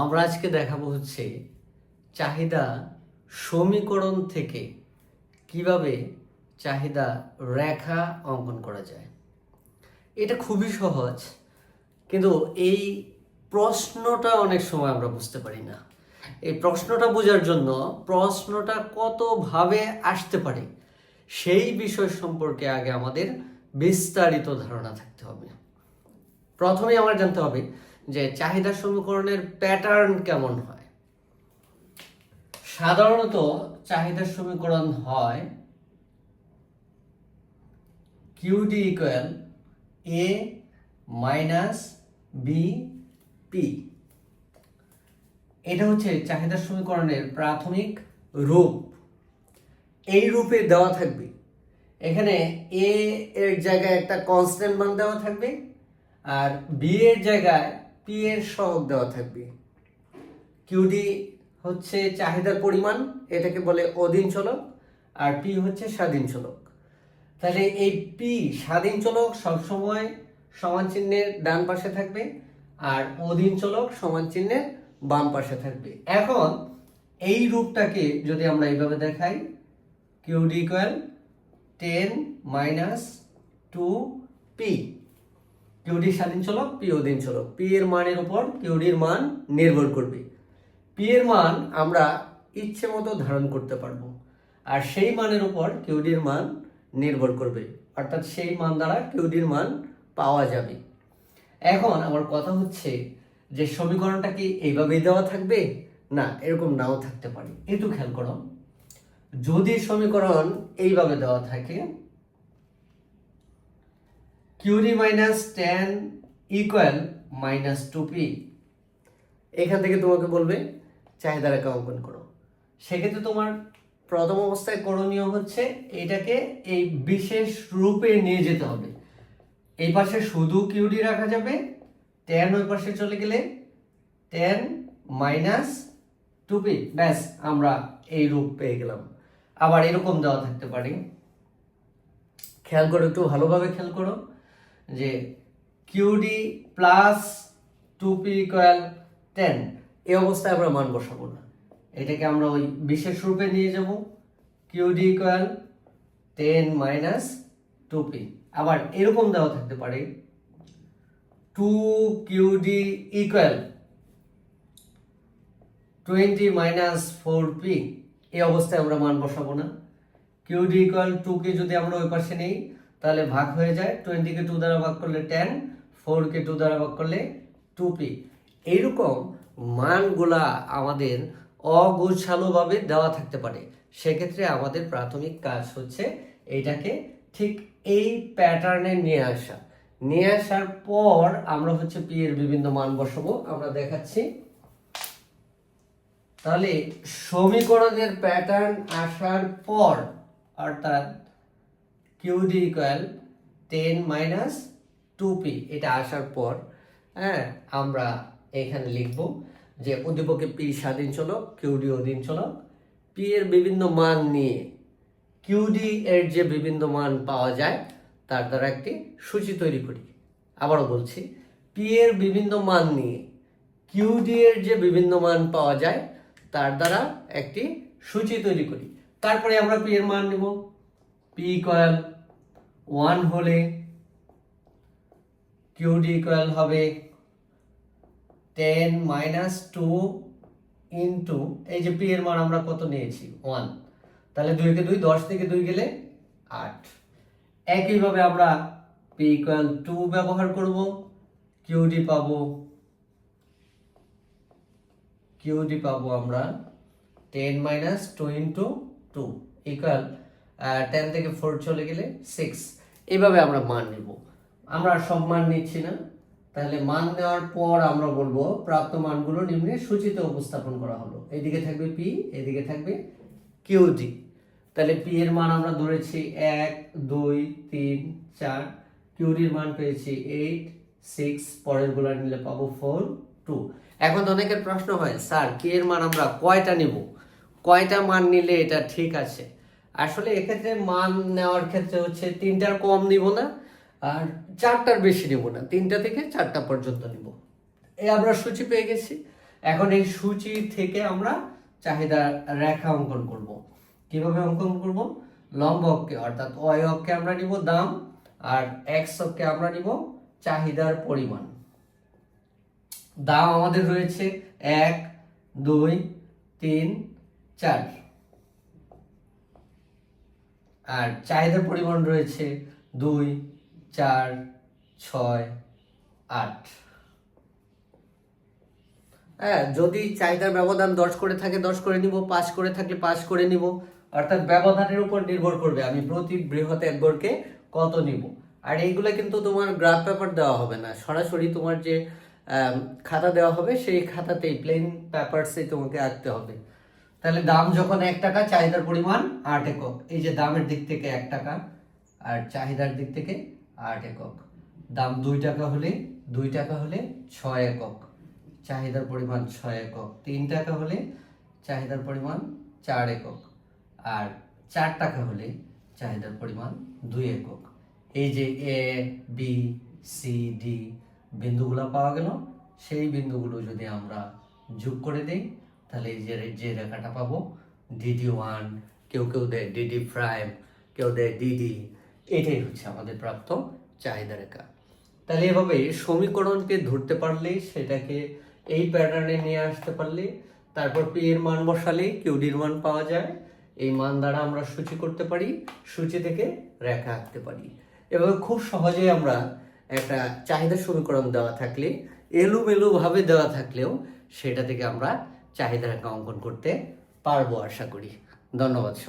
আমরা আজকে দেখাবো হচ্ছে চাহিদা সমীকরণ থেকে কীভাবে চাহিদা রেখা অঙ্কন করা যায়। এটা খুবই সহজ, কিন্তু এই প্রশ্নটা অনেক সময় আমরা বুঝতে পারি না। এই প্রশ্নটা বোঝার জন্য প্রশ্নটা কতভাবে আসতে পারে সেই বিষয় সম্পর্কে আগে আমাদের বিস্তারিত ধারণা থাকতে হবে। প্রথমে আমার জানতে হবে যে চাহিদা সমীকরণের প্যাটার্ন কেমন হয়? সাধারণত চাহিদা সমীকরণ হয় QD equal A minus B P এটা হচ্ছে চাহিদা সমীকরণের প্রাথমিক রূপ। এই রূপে দেওয়া থাকবে। এখানে এ এর জায়গায় একটা কনস্ট্যান্ট মান দেওয়া থাকবে আর বি এর জায়গায় পি এর সহগ দেওয়া থাকবে। কিউডি হচ্ছে চাহিদার পরিমাণ, এটাকে বলে অধীন চলক, আর পি হচ্ছে স্বাধীন চলক। তাহলে এই পি স্বাধীন চলক সবসময় সমান চিহ্নের ডান পাশে থাকবে, আর অধীন চলক সমান চিহ্নের বাম পাশে থাকবে। এখন এই রূপটাকে যদি আমরা এইভাবে দেখাই QD equal ten minus two P QD স্বাধীন চলক পি অধীন চলক। পি এর মানের উপর কিউডির মান নির্ভর করবে। পি এর মান আমরা ইচ্ছে মতো ধারণ করতে পারব। আর সেই মানের উপর কিউডির মান নির্ভর করবে। অর্থাৎ সেই মান দ্বারা কিউডির মান পাওয়া যাবে। এখন আমার কথা হচ্ছে যে সমীকরণটা কি এইভাবেই দেওয়া থাকবে? না, এরকম নাও থাকতে পারে। একটু খেয়াল করো। যদি সমীকরণ এইভাবে দেওয়া থাকে QD minus ten equal minus two P এখান থেকে তোমাকে বলবে চাহিদা রেখা অঙ্কন করো। সেক্ষেত্রে তোমার প্রথম অবস্থায় করণীয় হচ্ছে এটাকে এই বিশেষ রূপে নিয়ে যেতে হবে। এই পাশে শুধু কিউডি রাখা যাবে টেন ওই পাশে চলে গেলে টেন মাইনাস টু পি ব্যাস, আমরা এই রূপ পেয়ে গেলাম। আবার এরকম দেওয়া থাকতে পারে। খেয়াল করো, একটু ভালোভাবে খেয়াল করো। যে QD plus two P equal ten এই অবস্থায় আমরা মান বসাবো না। এটাকে আমরা ওই বিশেষ রূপে নিয়ে যাব। QD equal ten minus two P আবার এরকম দেওয়া থাকতে পারে। Two QD equal twenty minus four P এই অবস্থায় আমরা মান বসাবো না। কিউডি ইকুয়াল টু কে যদি আমরা ওই পাশে নেই তাহলে ভাগ হয়ে যায় টোয়েন্টিকে টু দ্বারা ভাগ করলে টেন ফোরকে টু দ্বারা ভাগ করলে টু পি এইরকম মানগুলা আমাদের অগোছালোভাবে দেওয়া থাকতে পারে। সেক্ষেত্রে আমাদের প্রাথমিক কাজ হচ্ছে এইটাকে ঠিক এই প্যাটার্নে নিয়ে আসা। নিয়ে আসার পর আমরা হচ্ছে পি এর বিভিন্ন মান বসাবো। আমরা দেখাচ্ছি। তাহলে সমীকরণের প্যাটার্ন আসার পর, অর্থাৎ QD equal ten minus two P এটা আসার পর হ্যাঁ আমরা এখানে লিখব যে উদ্দীপকে পি স্বাধীন চলক কিউডি অধীন চলক। পি এর বিভিন্ন মান নিয়ে কিউডি এর যে বিভিন্ন মান পাওয়া যায়, তার দ্বারা একটি সূচি তৈরি করি। আবারও বলছি পি এর বিভিন্ন মান নিয়ে কিউডি এর যে বিভিন্ন মান পাওয়া যায়, তার দ্বারা একটি সূচি তৈরি করি। তারপরে আমরা পি এর মান নেব। পি ইকুয়াল ওয়ান হলে কিউডি ইকুয়াল হবে টেন মাইনাস টু ইন্টু এই যে পি এর মান আমরা কত নিয়েছি? ওয়ান তাহলে দুইকে দুই, দশ থেকে দুই গেলে আট। একইভাবে আমরা পি ইকুয়াল টু ব্যবহার করব। কিউডি পাবো কিউডি পাবো আমরা ten minus two into two equal ten থেকে ফোর চলে গেলে সিক্স এইভাবে আমরা মান নেব। আমরা সব মান নিচ্ছি না। তাহলে মান নেওয়ার পর আমরা বলব প্রাপ্ত মানগুলো নিম্নে সূচিতে উপস্থাপন করা হলো। এদিকে থাকবে পি এদিকে থাকবে কিউডি তাহলে পি এর মান আমরা ধরেছি এক দুই তিন চার। কিউডির মান পেয়েছি এইট সিক্স পরেরগুলা নিলে পাবো ফোর টু এখন তো অনেকের প্রশ্ন হয় স্যার কে এর মান আমরা কয়টা নিব? কয়টা মান নিলে এটা ঠিক আছে? আসলে এক্ষেত্রে মান নেওয়ার ক্ষেত্রে হচ্ছে তিনটার কম নিব না, আর চারটার বেশি নিব না, তিনটা থেকে চারটা পর্যন্ত নিব। এই আমরা সূচি পেয়ে গেছি। এখন এই সূচি থেকে আমরা চাহিদা রেখা অঙ্কন করব। কীভাবে অঙ্কন করব? লম্ব অক্ষে, অর্থাৎ ওয়াই অক্ষে আমরা নিব দাম, আর এক্স অক্ষে আমরা নিব চাহিদার পরিমাণ। দাম আমাদের রয়েছে এক, দুই, তিন, চার। আর চাহিদার পরিমাণ রয়েছে দুই, চার, ছয়, আট। হ্যাঁ যদি চাহিদার ব্যবধান দশ করে থাকে, দশ করে নিব, পাঁচ করে থাকলে পাঁচ করে নিব, অর্থাৎ ব্যবধানের উপর নির্ভর করবে আমি প্রতি বৃহৎ একগরকে কত নিব। আর এইগুলো কিন্তু তোমার গ্রাফ পেপার দেওয়া হবে না, সরাসরি তোমার যে খাতা দেওয়া হবে, সেই খাতাতেই প্লেন পেপারসেই তোমাকে আঁকতে হবে। তাহলে দাম যখন এক টাকা, চাহিদার পরিমাণ আট একক। এই যে দামের দিক থেকে এক টাকা আর চাহিদার দিক থেকে আট একক। দাম দুই টাকা হলে, দুই টাকা হলে ছয় একক। চাহিদার পরিমাণ ছয় একক। তিন টাকা হলে, চাহিদার পরিমাণ চার একক। আর চার টাকা হলে, চাহিদার পরিমাণ দুই একক। এই যে এ, বি, সি, ডি বিন্দুগুলো পাওয়া গেল। সেই বিন্দুগুলো যদি আমরা যোগ করে দিই তাহলে এই যে যে রেখাটা পাবো ডিডি ওয়ান, কেউ কেউ দেয় ডিডি প্রাইম, কেউ দেয় ডিডি এটাই হচ্ছে আমাদের প্রাপ্ত চাহিদা রেখা। তাহলে এভাবে সমীকরণকে ধরতে পারলে, সেটাকে এই প্যাটার্নে নিয়ে আসতে পারলে, তারপর পি এর মান বসালে কিউডির মান পাওয়া যায়, এই মান দ্বারা আমরা সূচি করতে পারি, সূচি থেকে রেখা আঁকতে পারি। এভাবে খুব সহজেই আমরা একটা চাহিদা সমীকরণ দেওয়া থাকলে এলোমেলো ভাবে দেওয়া থাকলেও সেটা থেকে আমরা চাহিদা রেখা অঙ্কন করতে পারব আশা করি ধন্যবাদ।